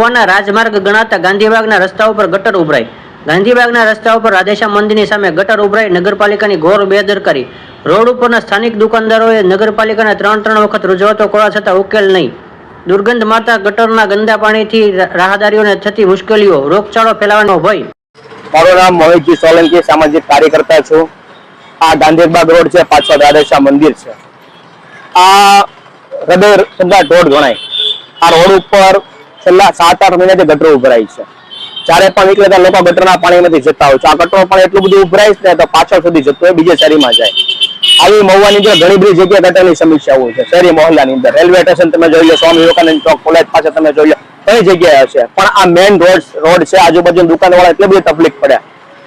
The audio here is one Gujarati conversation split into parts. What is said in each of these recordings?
મહુવાના રાજમાર્ગ ગણાતા ગાંધીબાગના રસ્તા ઉપર ગટર ઉભરાઈ. ગાંધીબાગના રસ્તા ઉપર રાધેશ્યામ મંદિરની સામે ગટર ઉભરાઈ, નગરપાલિકાની ઘોર બેદરકારી. રોડ ઉપરના સ્થાનિક દુકાનદારોએ નગરપાલિકાને ત્રણ ત્રણ વખત રજૂઆતો કરવા છતાં ઉકેલ નહીં. દુર્ગંધ માતા ગટરના ગંદા પાણીથી રાહદારીઓને થતી મુશ્કેલીઓ, રોગચાળો ફેલાવાનો ભય. મારું નામ મોહિતજી સોલંકી, સામાજિક કાર્યકર્તા છું. આ ગાંધીબાગ રોડ છે, પાછળ રાધેશ્યામ મંદિર છે. આ હૃદય રોડ ગણાય. આ રોડ ઉપર છેલ્લા સાત આઠ મહિનાથી ગટરો ઉભરાય છે. જ્યારે પણ નીકળે લોકો ગટરના પાણીમાંથી જતા હોય છે. આ ગટરો પણ એટલું બધું ઉભરાય છે તો પાછળ સુધી જતું હોય, બીજે શેરીમાં જાય. આવી મહુવાની અંદર ઘણી બધી જગ્યાએ ગટરની સમસ્યાઓ છે. શહેરી મહોલ્લાની અંદર. રેલવે સ્ટેશન તમે જોઈ લો, સ્વામી વિવેકાનંદ ચોક, કોલેજ પાસે તમે જોઈ લો કઈ જગ્યાએ હશે. પણ આ મેઇન રોડ રોડ છે આજુબાજુ દુકાનવાળા એટલી બધી તકલીફ પડે.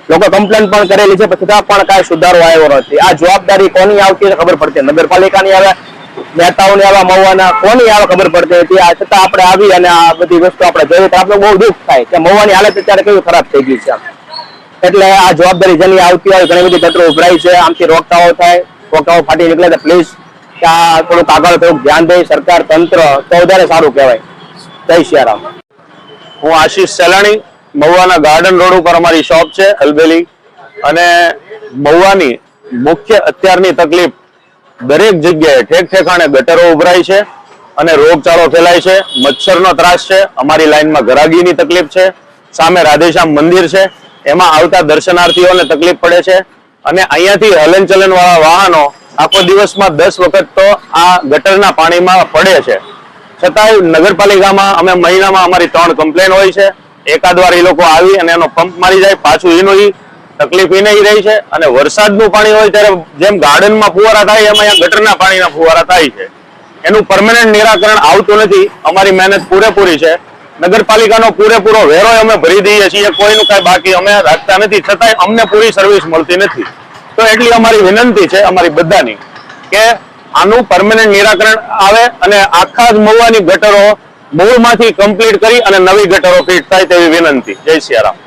લોકો કમ્પ્લેન પણ કરેલી છે છતાં પણ કાંઈ સુધારો આવ્યો નથી. આ જવાબદારી કોની આવતી ખબર પડતી નગરપાલિકાની આવે નેતાઓની આવા મહુવાના કોની આવે ખબર પડતી હતી? આ છતાં આપણે આવી અને આ બધી વસ્તુ આપણે જોઈએ તો આપણે બહુ દુઃખ થાય કે મહુવાની હાલત અત્યારે કેવી ખરાબ થઈ ગઈ છે એટલે આ જવાબદારી જેની આવતી હોય, ઘણી બધી ગટરો ઉભરાય છે. આમથી રોકટાઓ થાય રોકટાઓ ફાટી નીકળે તો પ્લીઝ આ થોડુંક આગળ થોડુંક ધ્યાન દે, સરકાર, તંત્ર, તો વધારે સારું કહેવાય. જય સિયારામ હું આશીષ સેલાણી, મહુવાના ગાર્ડન રોડ ઉપર અમારી શોપ છે, અલબેલી. અને મહુવાની મુખ્ય અત્યારની તકલીફ દરેક જગ્યાએ ઠેક ઠેકાણે ગટરો ઉભરાય છે અને રોગચાળો ફેલાય છે. મચ્છરનો ત્રાસ છે. અમારી લાઈનમાં ગરાગીની તકલીફ છે. સામે રાધેશ્યામ મંદિર છે. એમાં આવતા દર્શનાર્થીઓને તકલીફ પડે છે. અને અહીંયાથી હલનચલન વાળા વાહનો આખો દિવસમાં દસ વખત તો આ ગટરના પાણીમાં પડે છે. છતાંય નગરપાલિકામાં અમે મહિનામાં અમારી ત્રણ કમ્પ્લેન હોય છે. એકાદ વાર એ લોકો આવી અને એનો પંપ મારી જાય, પાછું એનું તકલીફ એને રહી છે અને વરસાદનું પાણી હોય ત્યારે જેમ ગાર્ડનમાં ફુવારા થાય, એમ અહીંયા ગટરના પાણીના ફુવારા થાય છે. એનું પરમેનન્ટ નિરાકરણ આવતું નથી. અમારી મહેનત પૂરેપૂરી છે. નગરપાલિકાનો પૂરેપૂરો વેરો અમે ભરી દઈએ છીએ. કોઈનું કાંઈ બાકી અમે રાખતા નથી. છતાંય અમને પૂરી સર્વિસ મળતી નથી. તો એટલી અમારી વિનંતી છે અમારી બધાની કે આનું પરમેનન્ટ નિરાકરણ આવે અને આખા જ મહુવાની ગટરો મૂળમાંથી કમ્પ્લીટ કરી અને નવી ગટરો ફિટ થાય તેવી વિનંતી. જય સિયારામ.